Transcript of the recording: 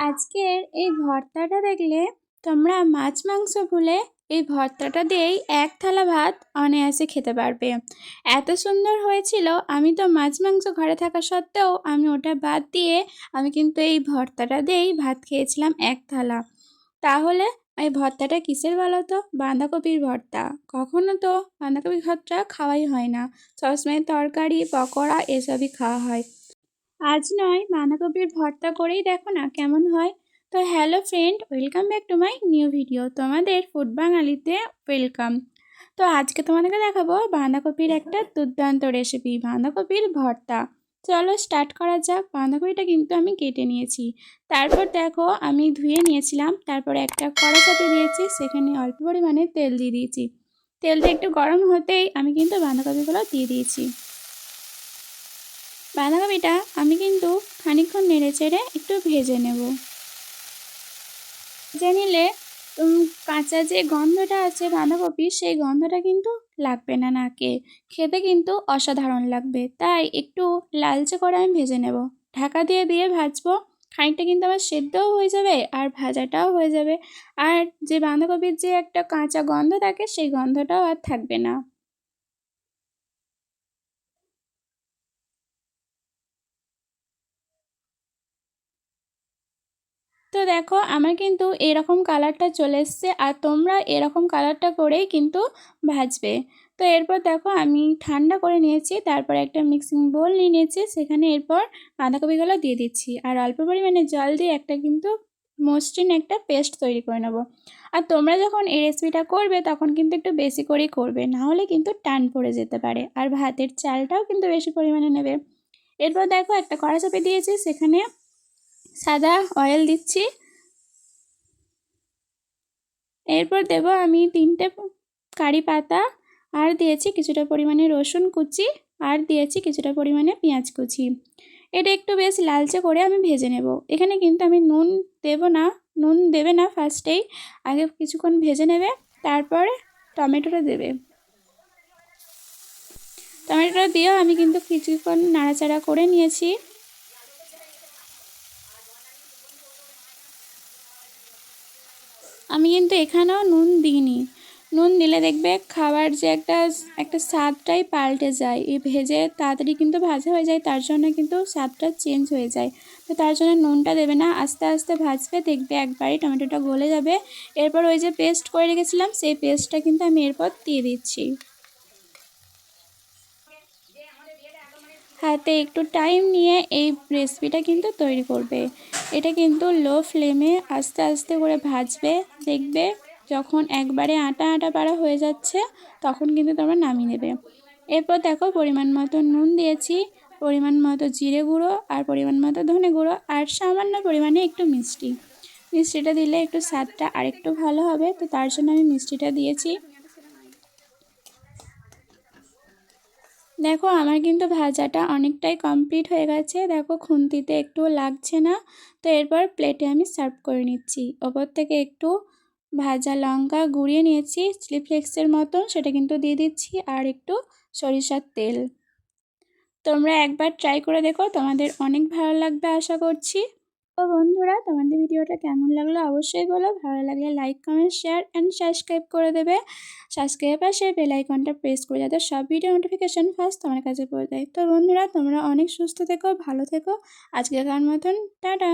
আজকের এই ভর্তাটা দেখলে তোমরা মাছ মাংস ভুলে এই ভর্তাটা দিয়েই এক থালা ভাত অনায়াসে খেতে পারবে। এত সুন্দর হয়েছিল, আমি তো মাছ মাংস ঘরে থাকা সত্ত্বেও আমি ওটা বাদ দিয়ে আমি কিন্তু এই ভর্তাটা দিয়েই ভাত খেয়েছিলাম এক থালা। তাহলে এই ভর্তাটা কিসের বলো তো বাঁধাকপির ভর্তা। কখনো তো বাঁধাকপির ভর্তা খাওয়াই হয় না। সবসময় তরকারি, পকোড়া এসবই খাওয়া হয়। আজ নয় বাঁধাকপির ভর্তা করেই দেখো না কেমন হয়। তো hello friend, welcome back to my new video. তোমাদের ফুড বাঙালিতে ওয়েলকাম। তো আজকে তোমাদেরকে দেখাবো বাঁধাকপির একটা দুর্দান্ত রেসিপি বাঁধাকপির ভর্তা। চলো স্টার্ট করা যাক। বাঁধাকপিটা কিন্তু আমি কেটে নিয়েছি। তারপর দেখো আমি ধুয়ে নিয়েছিলাম, তারপর একটা কড়া সাথে দিয়েছি, সেখানে অল্প পরিমাণে তেল দিয়ে দিয়েছি। তেলটা একটু গরম হতেই আমি কিন্তু বাঁধাকপিগুলো দিয়ে দিয়েছি। বাঁধাকপিটা আমি কিন্তু খানিক্ষণ নেড়ে চেড়ে একটু ভেজে নেব। ভেজে নিলে কাঁচা যে গন্ধটা আছে বাঁধাকপির সেই গন্ধটা কিন্তু লাগবে না নাকে। খেতে কিন্তু অসাধারণ লাগবে। তাই একটু লালচে করে আমি ভেজে নেব। ঢাকা দিয়ে দিয়ে ভাজবো, খানিকটা কিন্তু আমার সেদ্ধও হয়ে যাবে আর ভাজাটাও হয়ে যাবে। আর যে বাঁধাকপির যে একটা কাঁচা গন্ধ থাকে, সেই গন্ধটাও আর থাকবে না তো দেখো, আমার কিন্তু এরকম কালারটা চলে এসছে আর তোমরা এরকম কালারটা করেই কিন্তু ভাজবে। তো এরপর দেখো, আমি ঠান্ডা করে নিয়েছি, তারপর একটা মিক্সিং বোল নিয়ে নিয়েছি, সেখানে এরপর বাঁধাকপিগুলো দিয়ে দিচ্ছি। আর অল্প পরিমাণে জল দিয়ে একটা কিন্তু মসৃণ একটা পেস্ট তৈরি করে নেব। আর তোমরা যখন এই রেসিপিটা করবে, তখন কিন্তু একটু বেশি করেই করবে, না হলে কিন্তু টান পড়ে যেতে পারে আর ভাতের চালটাও কিন্তু বেশি পরিমাণে নেবে। এরপর দেখো, একটা কড়া চাপে দিয়েছি, সেখানে সাদা অয়েল দিচ্ছি। এরপর দেব আমি তিনটে কারি পাতা, আর দিয়েছি কিছুটা পরিমাণে রসুন কুচি, আর দিয়েছি কিছুটা পরিমাণে পেঁয়াজ কুচি। এটা একটু বেশ লালচে করে আমি ভেজে নেব। এখানে কিন্তু আমি নুন দেব না, নুন দেবে না ফার্স্টেই, আগে কিছুক্ষণ ভেজে নেবে, তারপরে টমেটোটা দেবে। টমেটোটা দিয়েও আমি কিন্তু কিছুক্ষণ নাড়াচাড়া করে নিয়েছি। আমি কিন্তু এখানেও নুন দিইনি। নুন দিলে দেখবে খাবার যে একটা একটা স্বাদটাই পাল্টে যায়। এই ভেজে তাড়াতাড়ি কিন্তু ভাজা হয়ে যায়, তার জন্য কিন্তু স্বাদটা চেঞ্জ হয়ে যায়। তো তার জন্য নুনটা দেবে না, আস্তে আস্তে ভাজবে, দেখবে একবারই টমেটোটা গলে যাবে। এরপর ওই যে পেস্ট করে রেখেছিলাম, সেই পেস্টটা কিন্তু আমি এরপর দিয়ে দিচ্ছি। হাতে একটু টাইম নিয়ে এই রেসিপিটা কিন্তু তৈরি করবে। এটা কিন্তু লো ফ্লেমে আস্তে আস্তে করে ভাজবে, দেখবে যখন একবারে আটা আটা পাড়া হয়ে যাচ্ছে, তখন কিন্তু তোমরা নামিয়ে নেবে। এরপর দেখো পরিমাণ মতো নুন দিয়েছি, পরিমাণ মতো জিরে গুঁড়ো আর পরিমাণ মতো ধনে গুঁড়ো আর সামান্য পরিমাণে একটু মিষ্টি। মিষ্টিটা দিলে একটু স্বাদটা আরেকটু ভালো হবে, তো তার জন্য আমি মিষ্টিটা দিয়েছি। দেখো, আমার কিন্তু ভাজাটা অনেকটাই কমপ্লিট হয়ে গেছে। দেখো, খুন্তিতে একটু লাগছে না। তো এরপর প্লেটে আমি সার্ভ করে নিচ্ছি। ওপর থেকে একটু ভাজা লঙ্কা গুঁড়িয়ে নিয়েছি চিলি ফ্লেক্সের মতন, সেটা কিন্তু দিয়ে দিচ্ছি, আর একটু সরিষার তেল। তোমরা একবার ট্রাই করে দেখো, তোমাদের অনেক ভালো লাগবে, আশা করছি। তো বন্ধুরা, তোমাদের ভিডিওটা কেমন লাগল অবশ্যই বলো। ভালো লাগলে like comment share and subscribe করে দেবে। সাবস্ক্রাইব আর বেল আইকনটা প্রেস করে যাতে সব ভিডিও নোটিফিকেশান ফার্স্ট তোমার কাছে পড়ে যায় তো বন্ধুরা, তোমরা অনেক সুস্থ থেকো, ভালো থেকো। আজকের মতন, টাটা।